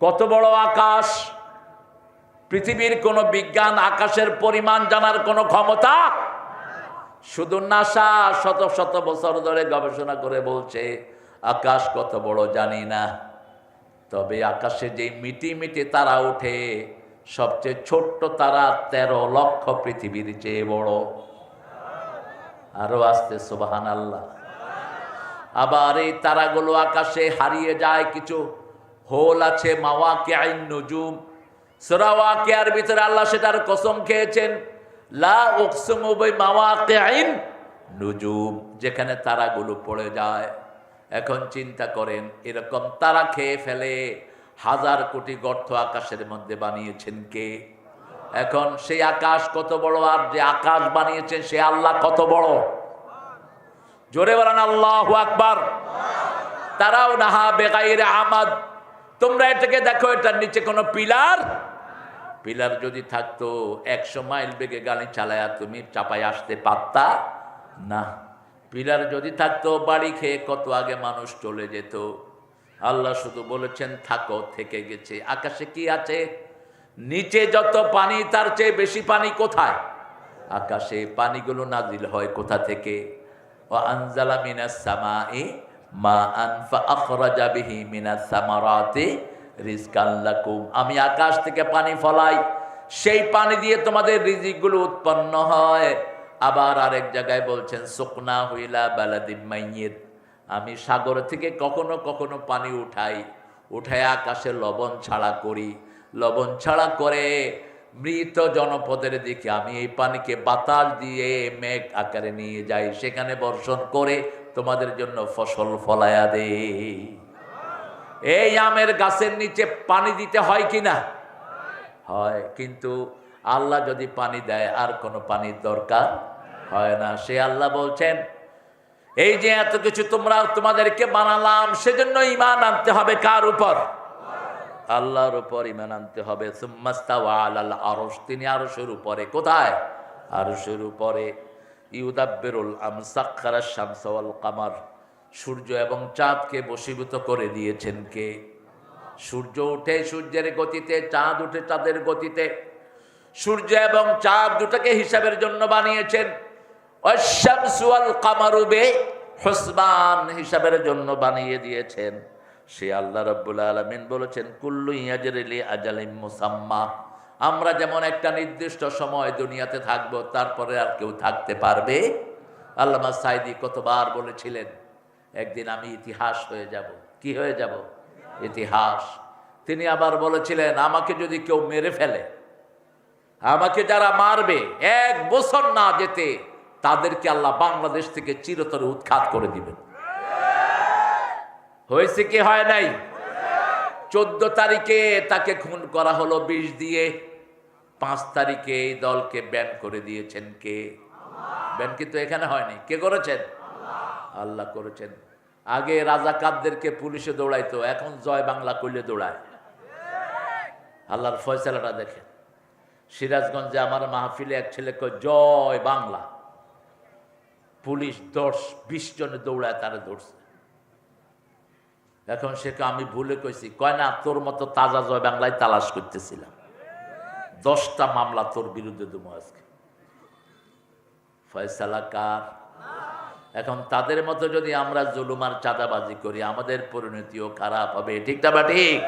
কত বড় আকাশ? পৃথিবীর কোন বিজ্ঞান আকাশের পরিমাণ জানার কোনো ক্ষমতা? শুধু নাসা শত শত বছর ধরে গবেষণা করে বলছে, আকাশ কত বড় জানি না। তবে আকাশে যে মিটি মিটি তারা ওঠে, সবচেয়ে ছোট্ট তারা তেরো লক্ষ পৃথিবীর চেয়ে বড়। আরও আসতে সুবাহান আল্লাহ আবার এই তারাগুলো আকাশে হারিয়ে যায় কিছু হোল আছে মাওয়া কে আইন নজুম। সোরাওয়া কেয়ার ভিতরে আল্লাহ সেটার কসম খেয়েছেন। লা উকসুমু বি মাওয়াকিআইন নুজুম, যেখানে তারাগুলো পড়ে যায়। এখন চিন্তা করেন, এরকম তারা খেয়ে ফেলে, হাজার কোটি গর্ত আকাশের মধ্যে বানিয়েছেন কে? এখন সেই আকাশ কত বড় আর যে আকাশ বানিয়েছেন সে আল্লাহ কত বড়? জোরে বলেন আল্লাহ আকবার। তারাও নাহা বেগাইরে আমাদ তোমরা এটাকে দেখো, এটার নিচে কোনো পিলার? পিলার যদি থাকতো, একশো মাইল বেগে গাড়ি চালায়া তুমি চাপায় আসতে পারতা? না। পিলার যদি থাকতো, বাড়ি খেয়ে কত আগে মানুষ চলে যেত? আল্লাহ শুধু বলেছেন, থাকো, থেকে গেছে। আকাশে কি আছে? নিচে যত পানি, তার চেয়ে বেশি পানি কোথায়? আকাশে পানিগুলো নাজিল হয় কোথা থেকে? ও আনজালা মিনাস সামাই মা আনফা আখরাজা বিহি মিনাস সামারাতি রিজকান লাকুম। আমি আকাশ থেকে পানি ফলাই, সেই পানি দিয়ে তোমাদের রিজিকগুলো উৎপন্ন হয়। আবার আরেক জায়গায় বলছেন শুকনা হইলা বালাদিম মাইয়েত। আমি সাগর থেকে কখনো কখনো পানি উঠাই, উঠায় আকাশে লবণ ছাড়া করি। লবণ ছাড়া করে মৃত জনপদের দিকে আমি এই পানিকে বাতাস দিয়ে মেঘ আকারে নিয়ে যাই, সেখানে বর্ষণ করে তোমাদের জন্য ফসল ফলায়া দে। এই আমের গাছের নিচে পানি দিতে হয় কি না? হয়, কিন্তু আল্লাহ যদি পানি দেয়, আর কোনো পানির দরকার হয় না। সে আল্লাহ বলছেন, এই যে এত কিছু তোমরা তোমাদেরকে বানালাম, সেজন্য ইমান আনতে হবে কার উপর? আল্লাহর উপর ইমান আনতে হবে। সুম্মাস্তাওয়া আলাল আরশ। তিনি আরশের উপরে। কোথায়? আরশের উপরে। ইউদাব্বিরুল আমসাক্কারা শামস ওয়াল কামার। সূর্য এবং চাঁদকে বশীভূত করে দিয়েছেন কে? সূর্য উঠে সূর্যের গতিতে, চাঁদ উঠে চাঁদের গতিতে। সূর্য এবং চাঁদ দুটাকে হিসাবের জন্য বানিয়েছেন। অশামসু ওয়াল কামারুবে হুসবান হিসাবের জন্য বানিয়ে দিয়েছেন। সে আল্লাহ রব্বুল আলমিন বলেছেন, কুল্লু ইয়াজরিলি আজালিম মুসাম্মা। আমরা যেমন একটা নির্দিষ্ট সময় দুনিয়াতে থাকব, তারপরে আর কেউ থাকতে পারবে? আল্লামা সাইদি কতবার বলেছিলেন, একদিন আমি ইতিহাস হয়ে যাব। কি হয়ে যাব? ইতিহাস। তিনি আবার বলেছিলেন, আমাকে যদি কেউ মেরে ফেলে, আমাকে যারা মারবে, এক বছর না যেতে, তাদেরকে আল্লাহ বাংলাদেশ থেকে চিরতরে উৎখাত করে দিবেন। হয়েছে কি হয় নাই? চোদ্দ তারিখে তাকে খুন করা হলো, বিষ দিয়ে। পাঁচ তারিখে এই দলকে ব্যান করে দিয়েছেন কে? ব্যান কিন্তু এখানে হয়নি। কে করেছেন? আল্লাহ করেছেন। আগে রাজাকারদেরকে পুলিশে দৌড়াইতো, এখন জয় বাংলা করলে দৌড়ায়। আল্লাহর ফয়সালাটা দেখেন। সিরাজগঞ্জে আমার মাহফিলে এক ছেলে কয়, জয় বাংলা। পুলিশ দশ, বিশ জনে দৌড়ায়, তারা ধরছে। এখন সেকে আমি ভুলে কইছি। কয়, না, তোর মতো তাজা জয় বাংলায় তালাশ করতেছিলাম। দশটা মামলা তোর বিরুদ্ধে দেবো আজকে। ফয়সালা কার? এখন তাদের মতো যদি আমরা জুলুমার চাঁদাবাজি করি, আমাদের পরিণতিও খারাপ হবে। ঠিক না বা ঠিক?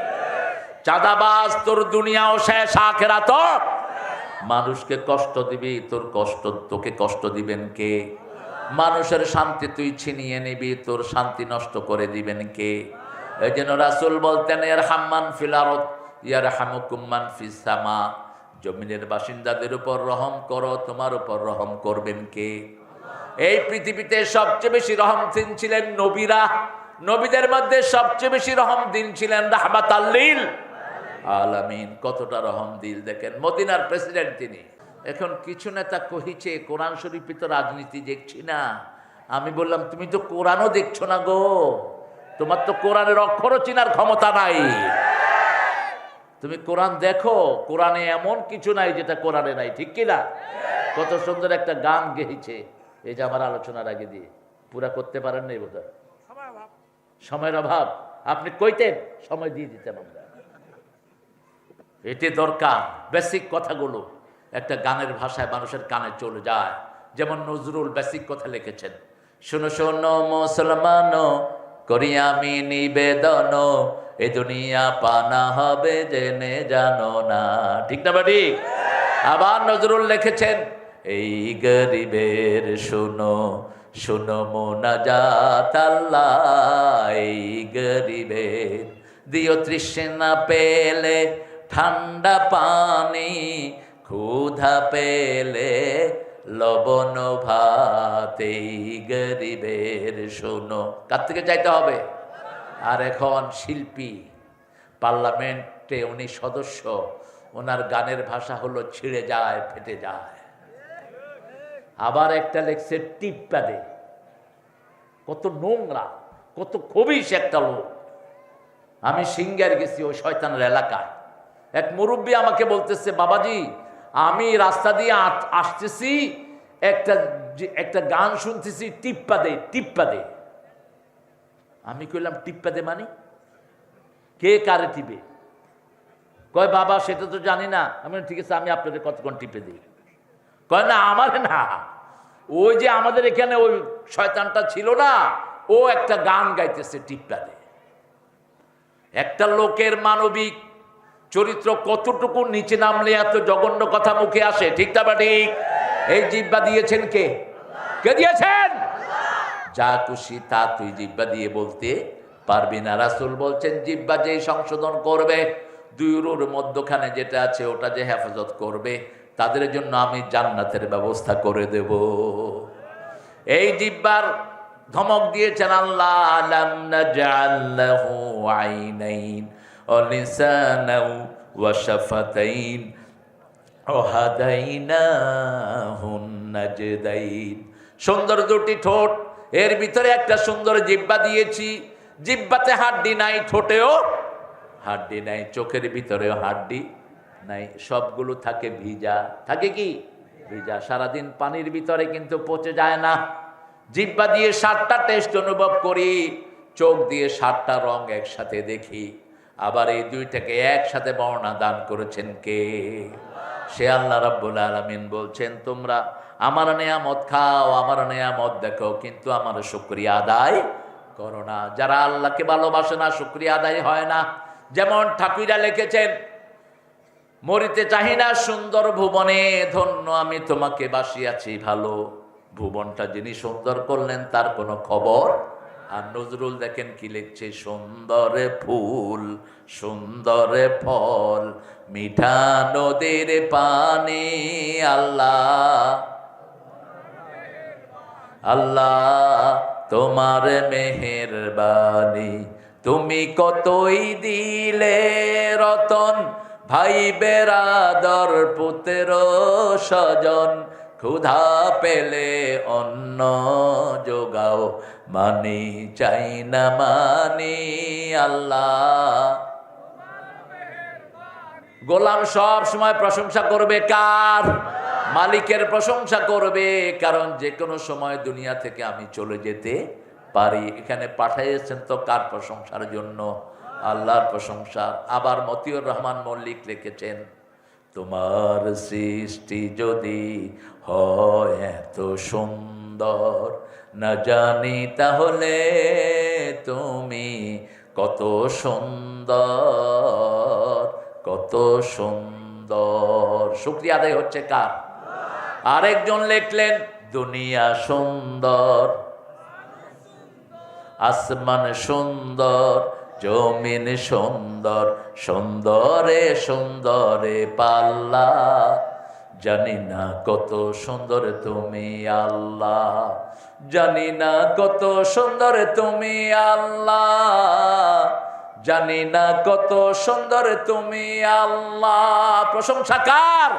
চাঁদাবাজ তোর দুনিয়াও শেষ আখেরা তো মানুষকে কষ্ট দিবি, তোর কষ্ট, তোকে কষ্ট দিবেন কে? মানুষের শান্তি তুই ছিনিয়ে নিবি, তোর শান্তি নষ্ট করে দিবেন কে? এই জন্য রাসুল বলতেন এর হাম্মান ফিলারত ইয়ার হামুকুম্মান ফিসামা জমিনের বাসিন্দাদের উপর রহম করো, তোমার উপর রহম করবেন কে? এই পৃথিবীতে সবচেয়ে বেশি রহম দিন ছিলেন নবীরা। নবীদের মধ্যে সবচেয়ে বেশি রহম দিন ছিলেন রাহমাত আল্লিল আলামিন, কতটা রহম দিল দেখেন, মদিনার প্রেসিডেন্ট তিনি। এখন কিছু নেতা কহিছে, কোরআন শরীফে তো রাজনীতি দেখছি না। আমি বললাম, তুমি তো কোরআনও দেখছ না গো। তোমার তো কোরআনের অক্ষরও চিনার ক্ষমতা নাই। তুমি কোরআন দেখো, কোরআনে এমন কিছু নাই যেটা কোরআনে নাই, ঠিক কিনা? কত সুন্দর একটা গান গেয়েছে, এই যে আমার আলোচনার আগে দিয়ে। পুরা করতে পারেন নাই বোধ সময়ের অভাব। আপনি কইতেন, সময় দিয়ে দিতেন আমরা। এটি দরকার, বেসিক কথাগুলো। একটা গানের ভাষায় মানুষের কানে চলে যায়। যেমন নজরুল বেসিক কথা লিখেছেন। শোনো শোনো, মুসলমান, করি আমি নিবেদন এ দুনিয়া পানা হবে জেনে জানো না। ঠিক না বাড়ি আবার নজরুল লিখেছেন, এই গরিবের শোনো শোনো মোনাজাত আল্লাহ। এই গরিবের দিও তৃষ্ণা পেলে, ঠান্ডা পানি, ক্ষুধা পেলে, লবণ ভাত। এই গরিবের শোনো। কার থেকে চাইতে হবে? আর এখন শিল্পী, পার্লামেন্টে উনি সদস্য, ওনার গানের ভাষা হলো ছিঁড়ে যায়, ফেটে যায়। আবার একটা লেখছে টিপ্পাদে কত নোংরা, কত খবিস একটা লোক। আমি সিঙ্গার গেছি ওই শয়তানের এলাকায়। এক মুরব্বী আমাকে বলতেছে, বাবাজি, আমি রাস্তা দিয়ে আসতেছি, একটা একটা গান শুনতেছি টিপ্পা দে টিপ্পা দে আমি কইলাম টিপ্পা দে মানে? কে কারে টিপে? কয়, বাবা, সেটা তো জানি না। আমি ঠিক আছে, আমি আপনাদের কতক্ষণ টিপে দিই? কয়, না, আমার না। ওই যে আমাদের এখানে ওই শয়তানটা ছিল না, ও একটা গান গাইতেছে টিপ্পাদে একটা লোকের মানবিক চরিত্র কতটুকু নিচে নামলে এত জঘন্য কথা মুখে আসে, ঠিক না বা ঠিক? এই জিব্বা দিয়েছেন কে? কে দিয়েছেন? যা খুশি তা তুই জিব্বা দিয়ে বলতে পারবি না। রাসুল বলছেন জিব্বা যে সংশোধন করবে, দুই রুর মধ্যখানে যেটা আছে ওটা যে হেফাজত করবে, তাদের জন্য আমি জান্নাতের ব্যবস্থা করে দেব। এই জিব্বার ধমক দিয়েছেন, আল্লাহ সুন্দর দুটি ঠোঁট এর ভিতরে একটা সুন্দর জিব্বা দিয়েছি। জিব্বাতে হাড্ডি নাই, ঠোঁটেও হাড্ডি নাই, চোখের ভিতরেও হাড্ডি নাই। সবগুলো থাকে ভিজা। থাকে কি? ভিজা। সারাদিন পানির ভিতরে কিন্তু পচে যায় না। জিব্বা দিয়ে সাতটা টেস্ট অনুভব করি, চোখ দিয়ে সাতটা রং একসাথে দেখি। আবার এই দুইটাকে একসাথে বর্ণনা দান করেছেন কে? সে আল্লাহ রাব্বুল আলামিন বলছেন, তোমরা আমার নেয়ামত খাও, আমার নেয়ামত দেখো, কিন্তু আমার শুক্রিয়া আদায় করো না। যারা আল্লাহকে ভালোবাসে না, শুক্রিয়া আদায় হয় না। যেমন ঠাকুরা লিখেছেন, মরিতে চাহি না সুন্দর ভুবনে, ধন্য আমি তোমাকে বাসিয়াছি ভালো। ভুবনটা যিনি সুন্দর করলেন, তার কোনো খবর? আর নজরুল দেখেন কি লিখছে, সুন্দরে ফুল, সুন্দরে ফল, মিঠা নদীর পানি, আল্লাহ। আল্লাহ, তোমার মেহেরবানি। তুমি কতই দিলে রতন, ভাই বেরাদর পুত্র স্বজন, ক্ষুধা পেলে অন্ন যোগাও। মানি চাই না মানি আল্লাহ। গোলাম সব সময় প্রশংসা করবে কার? মালিকের প্রশংসা করবে, কারণ যে কোনো সময় দুনিয়া থেকে আমি চলে যেতে পারি। এখানে পাঠাইয়েছেন তো কার প্রশংসার জন্য? আল্লাহর প্রশংসা। আবার মতিউর রহমান মল্লিক লিখেছেন, তোমার সৃষ্টি যদি হয় এত সুন্দর, না জানি তাহলে তুমি কত সুন্দর কত সুন্দর। শুক্রিয়া আদায় হচ্ছে কার? আরেকজন লিখলেন, দুনিয়া সুন্দর, আসমান সুন্দর, জমিন সুন্দর, সুন্দরে সুন্দরে পাল্লা। জানি না কত সুন্দর তুমি আল্লাহ, জানি না কত সুন্দর তুমি আল্লাহ, জানি না কত সুন্দর তুমি আল্লাহ। প্রশংসা কার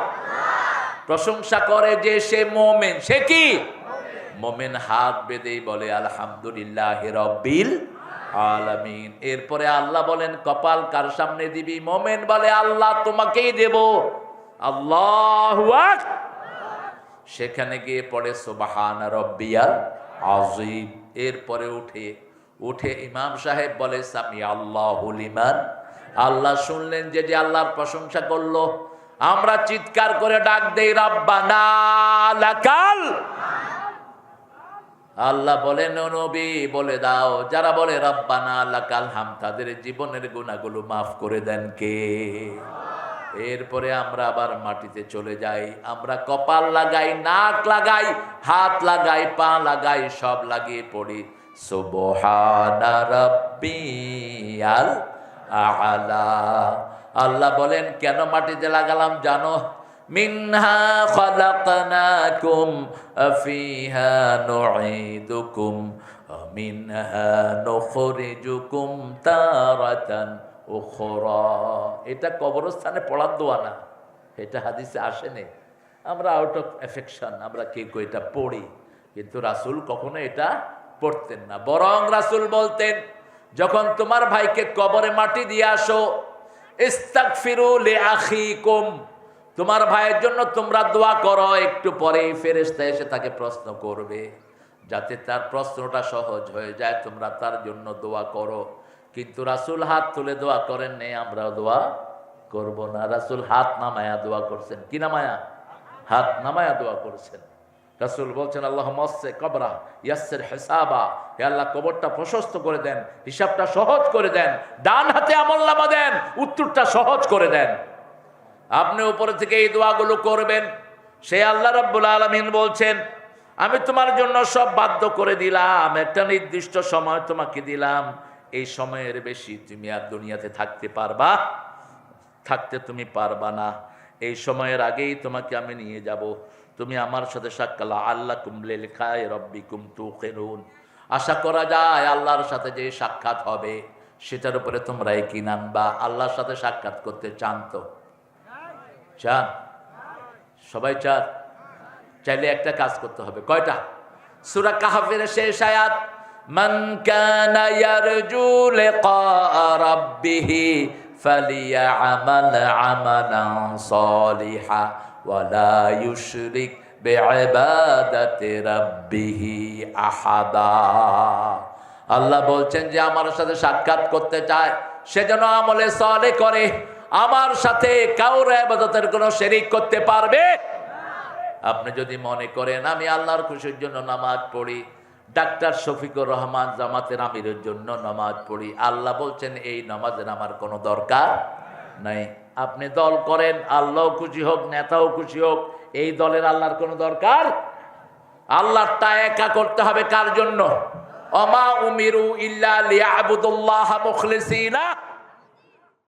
প্রশংসা করে যে সে মোমেন, সে কি? মোমেন হাত বেঁধেই বলে, আলহামদুলিল্লাহ রব্বিল আলামিন। এরপরে আল্লাহ বলেন, কপাল কার সামনে দিবি? মোমেন বলে, আল্লাহ তোমাকেই দেব। আল্লাহ সেখানে গিয়ে পড়ে, সোবাহান রব্বিয়াল আজিম এরপরে উঠে উঠে ইমাম সাহেব বলে সামি আল্লাহ লিমান। আল্লাহ শুনলেন যে যে আল্লাহর প্রশংসা করল আমরা চিৎকার করে ডাক দেই, রাব্বানা আল্লাহ বলেন নবী, বলে দাও। যারা বলে, রব্বানা লাকাল, হাম তাদের জীবনের গুণাগুলো মাফ করে দেন কে? এরপরে আমরা আবার মাটিতে চলে যাই। আমরা কপাল লাগাই, নাক লাগাই, হাত লাগাই, পা লাগাই, সব লাগিয়ে পড়ি। সুবহানা রাব্বিয়াল আলা আল্লাহ বলেন, কেন মাটিতে লাগালাম জানো? মিনহা খালাকনাকুম, ফিহা নুঈদুকুম, মিনহা নুখরিজুকুম তারাতান উখরা। এটা কবরস্থানে পড়ার দোয়া না, এটা হাদিসে আসেনি আমরা আউট অফ এফেকশন আমরা কে কেউ এটা পড়ি। কিন্তু রাসূল কখনো এটা পড়তেন না। বরং রাসূল বলতেন, যখন তোমার ভাইকে কবরে মাটি দিয়ে আসো তোমার ভাইয়ের জন্য তোমরা দোয়া করো, একটু পরে ফেরেশতা এসে তাকে প্রশ্ন করবে। যাতে তার প্রশ্নটা সহজ হয়ে যায়, তোমরা তার জন্য দোয়া করো। কিন্তু রাসূল হাত তুলে দোয়া করেন নেই আমরা দোয়া করব না। রাসূল হাত নামায়া দোয়া করছেন। কি নামায়া? হাত নামায়া দোয়া করছেন। রাসূল বলছেন আল্লাহ মস্সে কবরা ইয়াসের হেসাবা। হে আল্লাহ, কবরটা প্রশস্ত করে দেন, হিসাবটা সহজ করে দেন, ডান হাতে আমল নামা দেন, উত্তরটা সহজ করে দেন। আপনি উপরে থেকে এই দোয়াগুলো করবেন। সে আল্লাহ রাব্বুল আলামিন বলছেন, আমি তোমার জন্য সব বাধ্য করে দিলাম, একটা নির্দিষ্ট সময় তোমাকে দিলাম। এই সময়ের বেশি তুমি আর দুনিয়াতে থাকতে পারবা? থাকতে তুমি পারবা না। এই সময়ের আগেই তোমাকে আমি নিয়ে যাব। তুমি আমার সাথে সাক্ষালা আল্লাহ কুমলে লেখায় রব্বি কুম তু খেরুন আশা করা যায় আল্লাহর সাথে যে সাক্ষাৎ হবে, সেটার উপরে তোমরা কি নানবা আল্লাহর সাথে সাক্ষাৎ করতে চান তো? চান? সবাই চান? চাইলে একটা কাজ করতে হবে। কয়টা? সুরা কাহাফের শেষ আয়াত, মান কানা ইয়ারজু লিকা রাব্বিহি ফালিয়ামাল আমালান সালিহা। ওয়ালা ইউশরিক বিইবাদাতি রাব্বিহি আহাদা আল্লাহ বলছেন যে, আমার সাথে সাক্ষাৎ করতে চায়, সে যেন আমলে সলে করে, আমার সাথে কাউর আবাদতের কোনো শেরিক করতে পারবে? আপনি যদি মনে করেন, আমি আল্লাহর খুশির জন্য নামাজ পড়ি, ডাক্তার শফিকুর রহমান জামাতের আমিরের জন্য নামাজ পড়ি, আল্লাহ বলছেন, এই নামাজের আমার কোনো দরকার নাই। আপনি দল করেন আল্লাহ খুশি হোক, নেতাও খুশি হোক, এই দলের আল্লাহর কোনো দরকার? আল্লাহটা একা করতে হবে কার জন্য? অমা উমিরু ইল্লা লিয়াবুদুল্লাহ মুখলিসিনা।